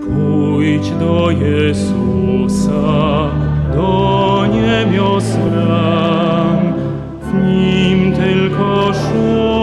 Pójdź do Jezusa, do niemios ram, w Nim tylko szum.